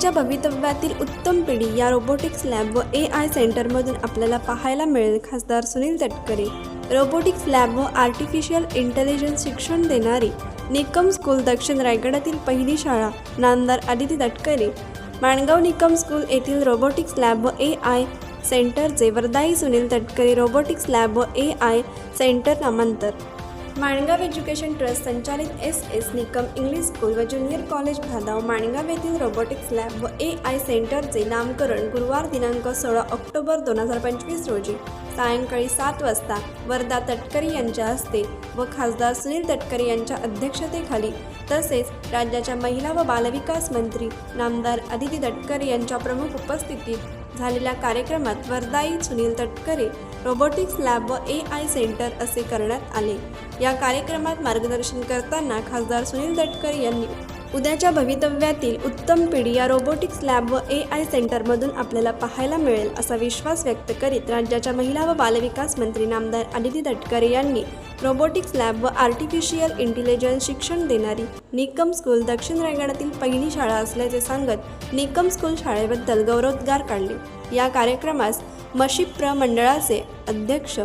उद्याच्या भवितव्यातील उत्तम पिढी या रोबोटिक्स लॅब व ए आय सेंटरमधून आपल्याला पाहायला मिळेल खासदार सुनील तटकरे. रोबोटिक्स लॅब व आर्टिफिशियल इंटेलिजन्स शिक्षण देणारी निकम स्कूल दक्षिण रायगडातील पहिली शाळा नामदार आदिती तटकरे. माणगाव निकम स्कूल येथील रोबोटिक्स लॅब व ए आय सेंटरचे वरदाई सुनील तटकरे रोबोटिक्स लॅब व ए आय सेंटर नामांतर. माणगाव एज्युकेशन ट्रस्ट संचालित S S Nikam English school व ज्युनियर कॉलेज भादाव माणगाव येथील रोबोटिक्स लॅब व ए आय सेंटरचे नामकरण गुरुवार दिनांक सोळा ऑक्टोबर दोन हजार पंचवीस रोजी. सायंकाळी सात वाजता वर्धा तटकरे यांच्या हस्ते व खासदार सुनील तटकरे यांच्या अध्यक्षतेखाली तसेच राज्याच्या महिला व बालविकास मंत्री नामदार अदिती तटकरे यांच्या प्रमुख उपस्थितीत झालेल्या कार्यक्रमात वरदाई सुनील तटकरे रोबोटिक्स लॅब व ए आय सेंटर असे करण्यात आले. या कार्यक्रमात मार्गदर्शन करताना खासदार सुनील तटकरे यांनी उद्याच्या भवितव्यातील उत्तम पिढी या रोबोटिक्स लॅब व ए आय सेंटरमधून आपल्याला पाहायला मिळेल असा विश्वास व्यक्त करीत राज्याच्या महिला व बालविकास मंत्री नामदार आदिती तटकरे यांनी रोबोटिक्स लॅब व आर्टिफिशियल इंटेलिजन्स शिक्षण देणारी निकम स्कूल दक्षिण रायगडातील पहिली शाळा असल्याचे सांगत निकम स्कूल शाळेबद्दल गौरवोद्गार काढले. या कार्यक्रमास मशिप्र मंडळाचे अध्यक्ष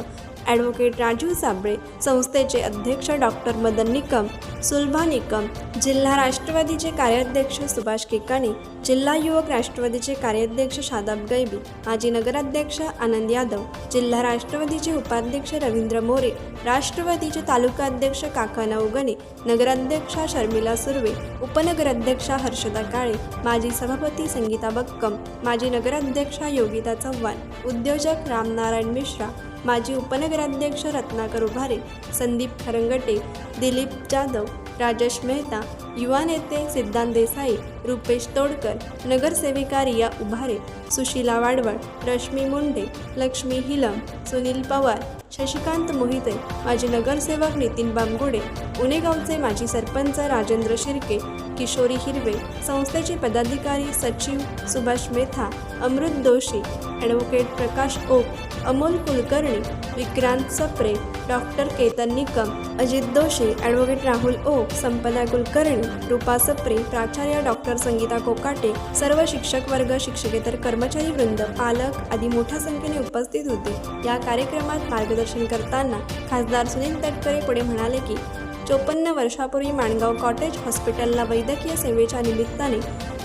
ॲडव्होकेट राजीव साबळे संस्थेचे अध्यक्ष डॉक्टर मदन निकम सुलभा निकम जिल्हा राष्ट्रवादीचे कार्याध्यक्ष सुभाष केकाणे जिल्हा युवक राष्ट्रवादीचे कार्याध्यक्ष शादाब गैबी माजी नगराध्यक्ष आनंद यादव जिल्हा राष्ट्रवादीचे उपाध्यक्ष रवींद्र मोरे राष्ट्रवादीचे तालुकाध्यक्ष काका नवगणे नगराध्यक्षा शर्मिला सुर्वे उपनगराध्यक्षा हर्षदा काळे माजी सभापती संगीता बक्कम माजी नगराध्यक्षा योगिता चव्हाण उद्योजक रामनारायण मिश्रा माजी उपनगराध्यक्ष रत्नाकर उभारे संदीप खरंगटे दिलीप जाधव राजेश मेहता युवा नेते सिद्धांत देसाई रुपेश तोडकर नगरसेविका रिया उभारे सुशीला वाडवळ रश्मी मुंडे लक्ष्मी हिलम सुनील पवार शशिकांत मोहिते माजी नगरसेवक नितीन बामगुडे उनेगावचे माजी सरपंच राजेंद्र शिर्के किशोरी हिरवे संस्थेचे पदाधिकारी सचिव Subhash Metha Amrut Doshi advocate Prakash Oak Amol Kulkarni Vikrant Sapre doctor Ketan Nikam Ajit Doshi advocate Rahul Oak Sampada Kulkarni Rupa Sapre प्राचार्य डॉक्टर संगीता कोकाटे सर्व शिक्षक वर्ग शिक्षकेतर कर्मचारी वृंद पालक आदी मोठ्या संख्येने उपस्थित होते. या कार्यक्रमात मार्गदर्शन करताना खासदार सुनील तटकरे पुढे म्हणाले की चोपन्न वर्षापूर्वी माणगाव कॉटेज हॉस्पिटलला वैद्यकीय सेवेच्या निमित्ताने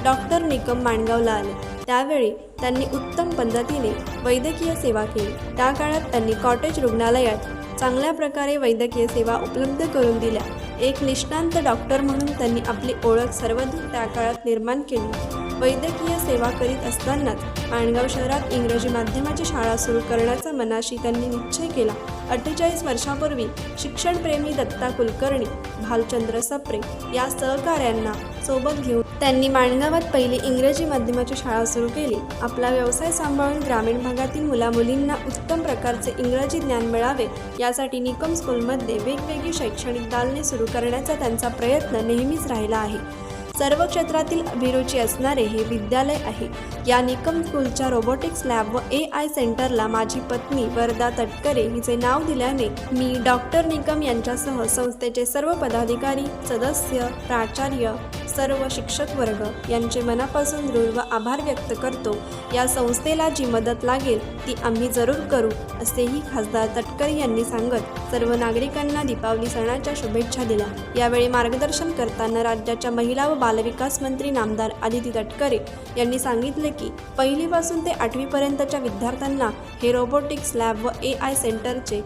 डॉक्टर निकम माणगावला आले. त्यावेळी त्यांनी उत्तम पद्धतीने वैद्यकीय सेवा केली. त्या काळात त्यांनी कॉटेज रुग्णालयात चांगल्या प्रकारे वैद्यकीय सेवा उपलब्ध करून दिल्या. एक निष्णांत डॉक्टर म्हणून त्यांनी आपली ओळख सर्वदूर त्या काळात निर्माण केली. वैद्यकीय सेवा करीत असतानाच माणगाव शहरात इंग्रजी माध्यमाची शाळा सुरू करण्याचा मनाशी त्यांनी निश्चय केला. अठ्ठेचाळीस वर्षापूर्वी शिक्षणप्रेमी दत्ता कुलकर्णी भालचंद्र सप्रे या सहकाऱ्यांना सोबत घेऊन त्यांनी माणगावात पहिली इंग्रजी माध्यमाची शाळा सुरू केली. आपला व्यवसाय सांभाळून ग्रामीण भागातील मुलामुलींना उत्तम प्रकारचे इंग्रजी ज्ञान मिळावे यासाठी निकम स्कूलमध्ये वेगवेगळी शैक्षणिक दालने सुरू करण्याचा त्यांचा प्रयत्न नेहमीच राहिला आहे. सर्व क्षेत्रातील अभिरुची असणारे हे विद्यालय आहे. या निकम स्कूलच्या रोबोटिक्स लॅब व ए आय सेंटरला माझी पत्नी वरदा तटकरे हिचे नाव दिल्याने मी डॉक्टर निकम यांच्यासह संस्थेचे सर्व पदाधिकारी सदस्य प्राचार्य सर्व शिक्षक वर्ग यांचे मनापासून दृढ व आभार व्यक्त करतो. या संस्थेला जी मदत लागेल ती आम्ही जरूर करू असेही खासदार तटकर यांनी सांगत सर्व नागरिकांना दीपावली सणाच्या शुभेच्छा दिल्या. यावेळी मार्गदर्शन करताना राज्याच्या महिला व बालविकास मंत्री नामदार आदिती तटकरे यांनी सांगितले की पहिलीपासून ते आठवीपर्यंतच्या विद्यार्थ्यांना हे रोबोटिक्स लॅब व ए आय सेंटरचे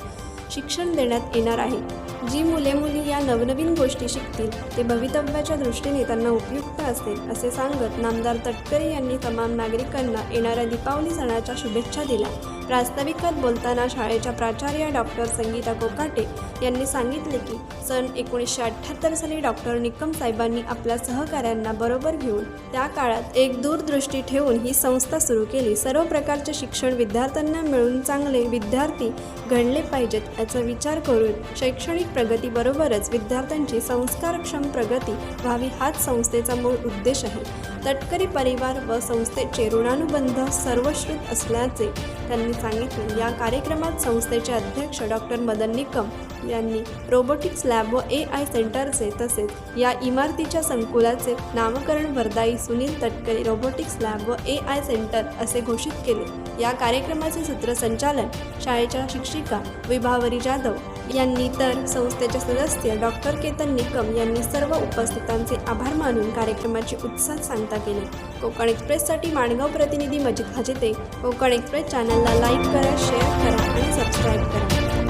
शिक्षण देण्यात येणार आहे. जी मुले मुली या नवनवीन गोष्टी शिकतील ते भवितव्याच्या दृष्टीने त्यांना उपयुक्त असतील असे सांगत नामदार तटकरे यांनी तमाम नागरिकांना येणाऱ्या दीपावली सणाच्या शुभेच्छा दिल्या. प्रास्ताविकात बोलताना शाळेच्या प्राचार्य डॉक्टर संगीता कोकाटे यांनी सांगितले की सन एकोणीसशे अठ्ठ्याहत्तर साली डॉक्टर निकम साहेबांनी आपल्या सहकाऱ्यांना बरोबर घेऊन त्या काळात एक दूरदृष्टी ठेवून ही संस्था सुरू केली. सर्व प्रकारचे शिक्षण विद्यार्थ्यांना मिळून चांगले विद्यार्थी घडले पाहिजेत याचा विचार करून शैक्षणिक प्रगतीबरोबरच विद्यार्थ्यांची संस्कारक्षम प्रगती व्हावी हाच संस्थेचा मूळ उद्देश आहे तटकरी परिवार व संस्थेचे ऋणानुबंध सर्वश्रुत असल्याचे त्यांनी सांगितले. या कार्यक्रमात संस्थेचे अध्यक्ष डॉक्टर मदन निकम यांनी रोबोटिक्स लॅब व ए आय सेंटरचे तसेच या इमारतीच्या संकुलाचे नामकरण वरदाई सुनील तटकरे रोबोटिक्स लॅब व ए आय सेंटर असे घोषित केले. या कार्यक्रमाचे सूत्रसंचालन शाळेच्या शिक्षिका विभावरी जाधव यांनी तर संस्थेचे सदस्य डॉक्टर केतन निकम यांनी सर्व उपस्थितांचे आभार मानून कार्यक्रमाची उत्साह सांगता केली. कोकण एक्सप्रेससाठी माणगाव प्रतिनिधी मजिद हजेते कोकण एक्सप्रेस चॅनलला लाईक करा शेअर करा आणि सबस्क्राईब करा.